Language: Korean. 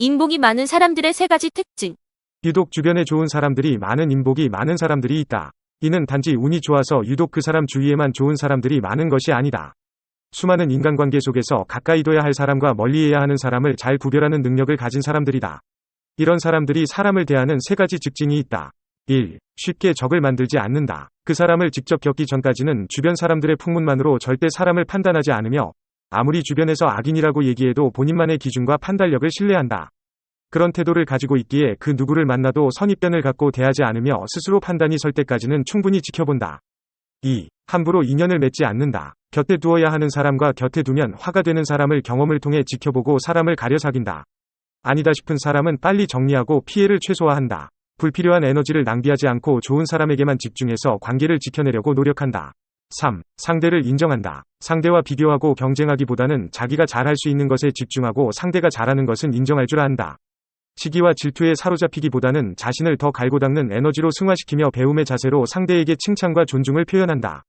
인복이 많은 사람들의 세 가지 특징. 유독 주변에 좋은 사람들이 많은 인복이 많은 사람들이 있다. 이는 단지 운이 좋아서 유독 그 사람 주위에만 좋은 사람들이 많은 것이 아니다. 수많은 인간관계 속에서 가까이 둬야 할 사람과 멀리해야 하는 사람을 잘 구별하는 능력을 가진 사람들이다. 이런 사람들이 사람을 대하는 세 가지 특징이 있다. 1. 쉽게 적을 만들지 않는다. 그 사람을 직접 겪기 전까지는 주변 사람들의 풍문만으로 절대 사람을 판단하지 않으며 아무리 주변에서 악인이라고 얘기해도 본인만의 기준과 판단력을 신뢰한다. 그런 태도를 가지고 있기에 그 누구를 만나도 선입견을 갖고 대하지 않으며 스스로 판단이 설 때까지는 충분히 지켜본다. 2. 함부로 인연을 맺지 않는다. 곁에 두어야 하는 사람과 곁에 두면 화가 되는 사람을 경험을 통해 지켜보고 사람을 가려 사귄다. 아니다 싶은 사람은 빨리 정리하고 피해를 최소화한다. 불필요한 에너지를 낭비하지 않고 좋은 사람에게만 집중해서 관계를 지켜내려고 노력한다. 3. 상대를 인정한다. 상대와 비교하고 경쟁하기보다는 자기가 잘할 수 있는 것에 집중하고 상대가 잘하는 것은 인정할 줄 안다. 시기와 질투에 사로잡히기보다는 자신을 더 갈고 닦는 에너지로 승화시키며 배움의 자세로 상대에게 칭찬과 존중을 표현한다.